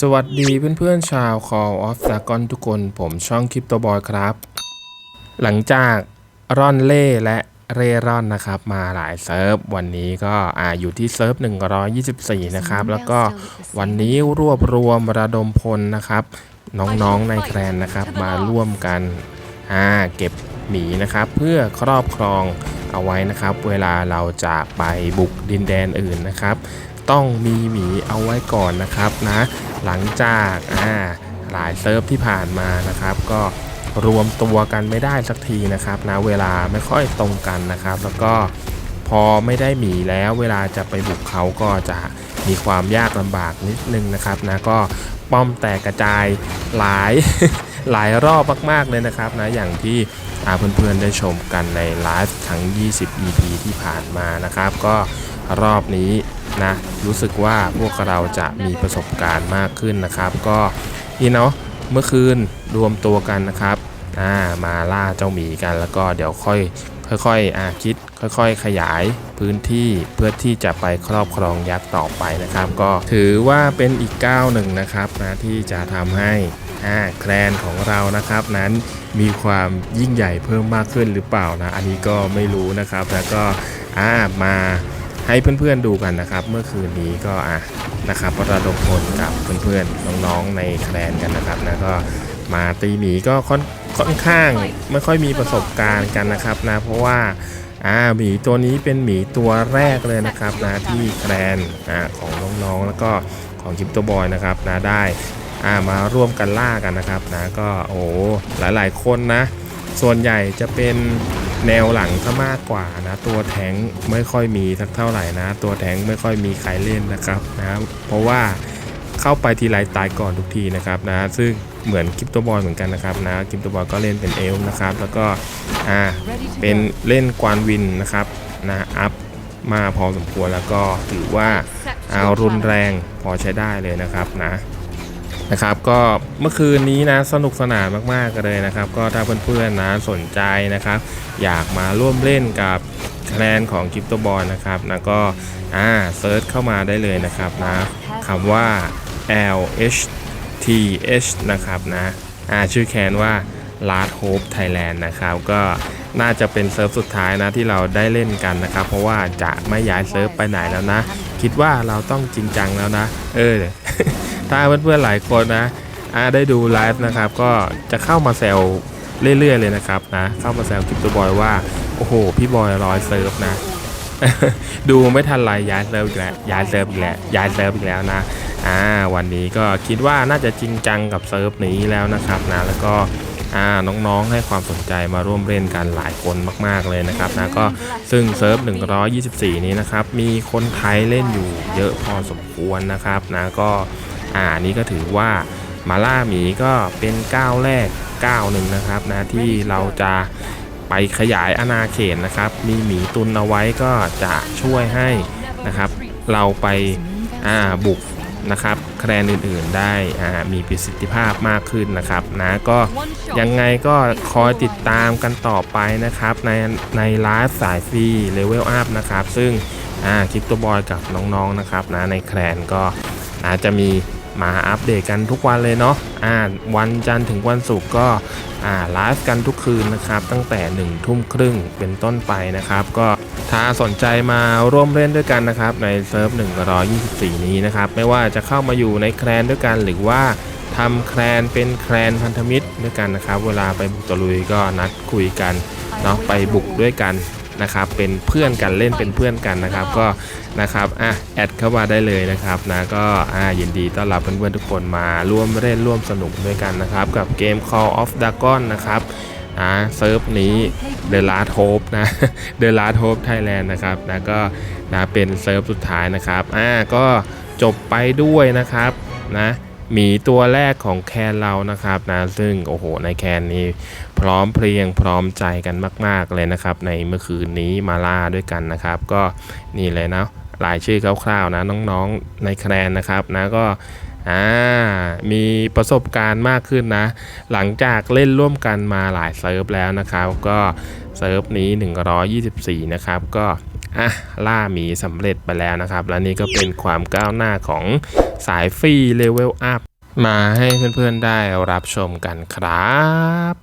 สวัสดีเพื่อนๆชาว Call of Dragon ทุกคน ผมช่องคริปโตบอยครับ หลังจากร่อนเล่และเร่ร่อนนะครับ มาหลายเซิร์ฟ วันนี้ก็อ่าอยู่ที่เซิร์ฟ 124 นะครับ แล้วก็วันนี้รวบรวมระดมพลนะครับ น้องๆในแคลนนะครับ มาร่วมกันอ่าเก็บหมีนะครับ เพื่อครอบครองเอาไว้นะครับ เวลาเราจะไปบุกดินแดนอื่นนะครับ ต้องมีหมีเอาไว้ก่อนนะครับนะหลังจากอ่าหลายเซิร์ฟที่ผ่านมานะครับ ก็รวมตัวกันไม่ได้สักทีนะครับนะเวลาไม่ค่อยตรงกันนะครับ แล้วก็พอไม่ได้หมีแล้วเวลาจะไปบุกเขาก็จะมีความยากลำบากนิดนึงนะครับนะก็ป้อมแตกกระจายหลายหลายรอบมากๆเลยนะครับนะอย่างที่อ่าเพื่อนๆได้ชมกันในไลฟ์ทั้ง 20 EP ที่ผ่านมานะครับ ก็รอบนี้ นะรู้สึกว่าพวกเราจะมีประสบการณ์มากขึ้นนะครับ ก็นี่เนาะเมื่อคืนรวมตัวกันนะครับอ่ามาล่าเจ้าหมีกันแล้วก็เดี๋ยวค่อยค่อยๆอ่าคิดค่อยๆ ขยายพื้นที่เพื่อที่จะไปครอบครองยักษ์ต่อไปนะครับ ก็ถือว่าเป็นอีกก้าวหนึ่งนะครับนะที่จะทำให้อ่าแคลนของเรานะครับนั้นมีความยิ่งใหญ่เพิ่มมากขึ้นหรือเปล่านะ อันนี้ก็ไม่รู้นะครับแล้วก็อ่ามา ให้เพื่อนๆดูกันนะครับ เมื่อคืนนี้ก็อะนะครับระดมพลกับเพื่อนๆน้องๆในแคลนกันนะครับนะก็มาตีหมีก็ค่อนค่อนข้างไม่ค่อยมีประสบการณ์กันนะครับนะเพราะว่าอ่าหมีตัวนี้เป็นหมีตัวแรกเลยนะครับนะที่แคลนอ่าของน้องๆแล้วก็ของคิปโตบอยนะครับนะได้อ่ามาร่วมกันล่ากันนะครับนะก็โอ้หลายๆคนนะ ส่วนใหญ่จะเป็น แนวหลังซะมากกว่านะ ตัวแทงไม่ค่อยมีสักเท่าไหร่นะ ตัวแทงไม่ค่อยมีใครเล่นนะครับนะเพราะว่าเข้าไปทีไรตายก่อนทุกทีนะครับนะซึ่งเหมือนคริปโตบอยเหมือนกันนะครับนะคริปโตบอยก็เล่นเป็นเอล์นะครับ แล้วก็อ่าเป็นเล่นกวานวินนะครับนะอัพมาพอสมควรแล้วก็ถือว่าเอารุนแรงพอใช้ได้เลยนะครับนะนะครับก็เมื่อคืนนี้นะสนุกสนานมากๆเลยนะครับ ก็ถ้าเพื่อนๆนะสนใจนะครับอยากมาร่วมเล่นกับแคลนของกิฟต์บอลนะครับนะก็อ่าเซิร์ชเข้ามาได้เลยนะครับนะคำว่า L H T H นะครับนะอ่าชื่อแคนว่า Last Hope Thailand นะครับก็น่าจะเป็นเซิร์ฟสุดท้ายนะที่เราได้เล่นกันนะครับ เพราะว่าจะไม่ย้ายเซิร์ฟไปไหนแล้วนะ คิดว่าเราต้องจริงจังแล้วนะ เออ ถ้าเพื่อนๆหลายคนนะอ่าได้ดูไลฟ์นะครับ ก็จะเข้ามาแซว เรื่อยๆเลยนะครับนะเข้ามาแซวกิฟต์บอยว่าโอ้โห พี่บอยร้อยเซิร์ฟนะ ดูไม่ทันไรย้ายเซิร์ฟอีกแล้วย้ายเซิร์ฟอีกแล้วย้ายเซิร์ฟอีกแล้วนะอ่าวันนี้ก็คิดว่าน่าจะจริงจังกับเซิร์ฟนี้แล้วนะครับนะแล้วก็อ่าน้องๆให้ความสนใจมาร่วมเล่นกันหลายคนมากๆเลยนะครับนะก็ซึ่งเซิร์ฟ 124 นี้นะครับมีคนไทยเล่นอยู่เยอะพอสมควรนะครับนะก็อ่านี่ก็ถือว่ามาล่าหมีก็เป็นก้าวแรก ก้าหนึ่งนะครับนะที่เราจะไปขยายอาณาเขตนะครับ มีหมีตุนเอาไว้ก็จะช่วยให้นะครับ เราไปาบุกนะครับแคลนอื่นๆได้มีประสิทธิภาพมากขึ้นนะครับนะก็ยังไงก็คอยติดตามกันต่อไปนะครับ ในในไลฟ์สายฟรีเลเวลอัพนะครับ ซึ่งคริปโตบอยกับน้องๆนะครับนะในแคลนก็อาจจะมี มาอัปเดตกันทุกวันเลยเนาะอ่าวันจันทร์ถึงวันศุกร์ก็อ่าไลฟ์กันทุกคืนนะครับ ตั้งแต่1นึ่ทุ่มครึ่งเป็นต้นไปนะครับ ก็ถ้าสนใจมาร่วมเล่นด้วยกันนะครับ ในเซิร์ฟ124 นี้นะครับ ไม่ว่าจะเข้ามาอยู่ในแคลนด้วยกันหรือว่าทำแคลนเป็นแคลนพันธมิตรด้วยกันนะครับ เวลาไปบุกตะลุยก็นัดคุยกันเนาะไปบุกด้วยกัน นะครับเป็นเพื่อนกันเล่นเป็นเพื่อนกันนะครับ ก็นะครับอะแอดเข้ามาได้เลยนะครับนะก็อ่ายินดีต้อนรับเพื่อนๆทุกคนมาร่วมเล่นร่วมสนุกด้วยกันนะครับ กับเกม Call of Dragon นะครับอ่าเซิร์ฟนี้ The Last Hope นะ The Last Hope Thailand นะครับนะก็นะเป็นเซิร์ฟสุดท้ายนะครับอ่าก็จบไปด้วยนะครับนะ หมีตัวแรกของแคนเรานะครับนะซึ่งโอ้โหในแคนนี้พร้อมเพรียงพร้อมใจกันมาก ๆเลยนะครับ ในเมื่อคืนนี้มาล่าด้วยกันนะครับ ก็นี่เลยนะรายชื่อคร่าวๆนะน้องๆในแคนนะครับนะก็อ่ามีประสบการณ์มากขึ้นนะ หลังจากเล่นร่วมกันมาหลายเซิร์ฟแล้วนะครับ ก็เซิร์ฟนี้ 124 นะครับ ก็ อะล่าหมีสำเร็จไปแล้วนะครับ และนี่ก็เป็นความก้าวหน้าของสายฟรีเลเวลอัพมาให้เพื่อนๆได้รับชมกันครับ